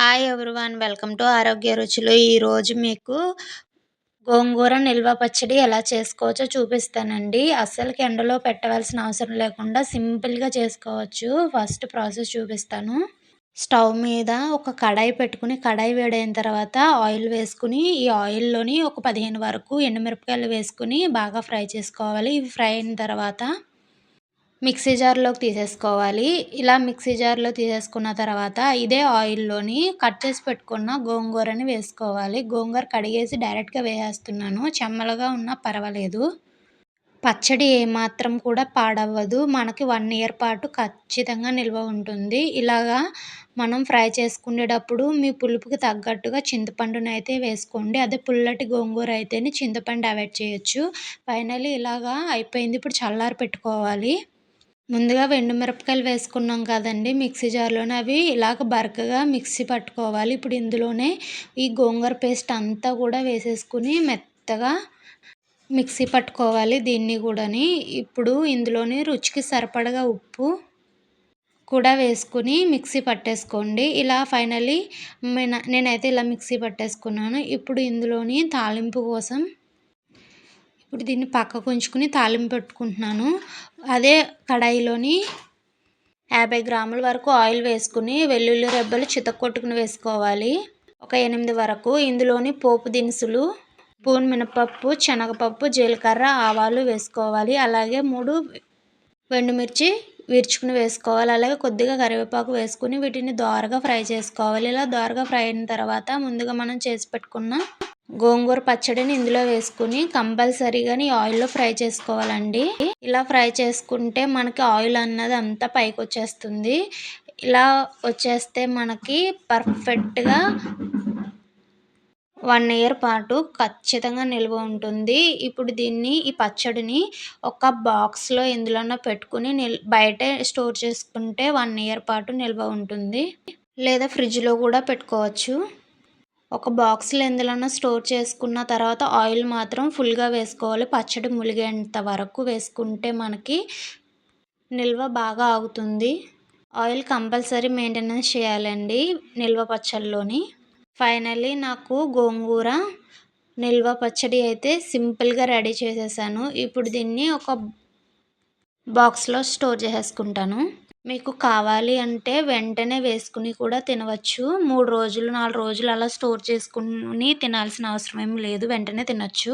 Hi everyone welcome to ఆరోగ్య రుచులు ఈరోజు మీకు గోంగూర నిల్వ పచ్చడి ఎలా చేసుకోవచ్చో చూపిస్తానండి. అస్సలకి ఎండలో పెట్టవలసిన అవసరం లేకుండా సింపుల్గా చేసుకోవచ్చు. ఫస్ట్ ప్రాసెస్ చూపిస్తాను. స్టవ్ మీద ఒక కడాయి పెట్టుకుని కడాయి వేడైన తర్వాత ఆయిల్ వేసుకుని ఈ ఆయిల్లోని ఒక పదిహేను వరకు ఎండుమిరపకాయలు వేసుకుని బాగా ఫ్రై చేసుకోవాలి. ఇవి ఫ్రై అయిన తర్వాత మిక్సీ జార్లోకి తీసేసుకోవాలి. ఇలా మిక్సీ జార్లో తీసేసుకున్న తర్వాత ఇదే ఆయిల్లోని కట్ చేసి పెట్టుకున్న గోంగూరని వేసుకోవాలి. గోంగూర కడిగేసి డైరెక్ట్గా వేసేస్తున్నాను. చెమ్మలుగా ఉన్నా పర్వాలేదు. పచ్చడి ఏమాత్రం కూడా పాడవ్వదు. మనకి వన్ ఇయర్ పాటు ఖచ్చితంగా నిల్వ ఉంటుంది. ఇలాగా మనం ఫ్రై చేసుకునేటప్పుడు మీ పులుపుకి తగ్గట్టుగా చింతపండుని అయితే వేసుకోండి. అదే పుల్లటి గోంగూర అయితేనే చింతపండు అవాయిడ్ చేయొచ్చు. ఫైనల్లీ ఇలాగా అయిపోయింది. ఇప్పుడు చల్లారి పెట్టుకోవాలి. ముందుగా మిరపకాయలు వేసుకున్నాం కదండి. మిక్సీ జార్లోనే అవి ఇలాగ బరకగా మిక్సీ పట్టుకోవాలి. ఇప్పుడు ఇందులోనే ఈ గోంగూర పేస్ట్ అంతా కూడా వేసేసుకుని మెత్తగా మిక్సీ పట్టుకోవాలి దీన్ని కూడాని. ఇప్పుడు ఇందులోని రుచికి సరిపడగా ఉప్పు కూడా వేసుకుని మిక్సీ పట్టేసుకోండి. ఇలా ఫైనలీ నేనైతే ఇలా మిక్సీ పట్టేసుకున్నాను. ఇప్పుడు ఇందులోని తాలింపు కోసం ఇప్పుడు దీన్ని పక్కకు ఉంచుకుని తాలింపు పెట్టుకుంటున్నాను. అదే కడాయిలోని యాభై గ్రాముల వరకు ఆయిల్ వేసుకుని వెల్లుల్లి రెబ్బలు చితక్కొట్టుకుని వేసుకోవాలి. ఒక ఎనిమిది వరకు ఇందులోని పోపు దినుసులు పూన్ మినపప్పు శనగపప్పు జీలకర్ర ఆవాలు వేసుకోవాలి. అలాగే మూడు వెండుమిర్చి విరుచుకుని వేసుకోవాలి. అలాగే కొద్దిగా కరివేపాకు వేసుకుని వీటిని దోరగా ఫ్రై చేసుకోవాలి. ఇలా దోరగా ఫ్రై అయిన తర్వాత ముందుగా మనం చేసి పెట్టుకున్న గోంగూర పచ్చడిని ఇందులో వేసుకుని కంపల్సరీగా ఆయిల్లో ఫ్రై చేసుకోవాలండి. ఇలా ఫ్రై చేసుకుంటే మనకి ఆయిల్ అన్నది అంతా పైకి వచ్చేస్తుంది ఇలా వచ్చేస్తే మనకి పర్ఫెక్ట్గా వన్ ఇయర్ పాటు ఖచ్చితంగా నిల్వ ఉంటుంది. ఇప్పుడు దీన్ని ఈ పచ్చడిని ఒక బాక్స్లో ఎందులోనో పెట్టుకుని నిల్ బయటే స్టోర్ చేసుకుంటే వన్ ఇయర్ పాటు నిల్వ ఉంటుంది. లేదా ఫ్రిడ్జ్లో కూడా పెట్టుకోవచ్చు. ఒక బాక్స్లో ఎందులోనో స్టోర్ చేసుకున్న తర్వాత ఆయిల్ మాత్రం ఫుల్గా వేసుకోవాలి. పచ్చడి ములిగేంత వరకు వేసుకుంటే మనకి నిల్వ బాగా ఆగుతుంది. ఆయిల్ కంపల్సరీ మెయింటెనెన్స్ చేయాలండి నిల్వ పచ్చడిలోని ఫైనల్లీ నాకు గోంగూర నిల్వ పచ్చడి అయితే సింపుల్గా రెడీ చేసేసాను. ఇప్పుడు దీన్ని ఒక బాక్స్లో స్టోర్ చేసేసుకుంటాను. మీకు కావాలి అంటే వెంటనే వేసుకుని కూడా తినవచ్చు. మూడు రోజులు నాలుగు రోజులు అలా స్టోర్ చేసుకుని తినాల్సిన అవసరం ఏం లేదు. వెంటనే తినవచ్చు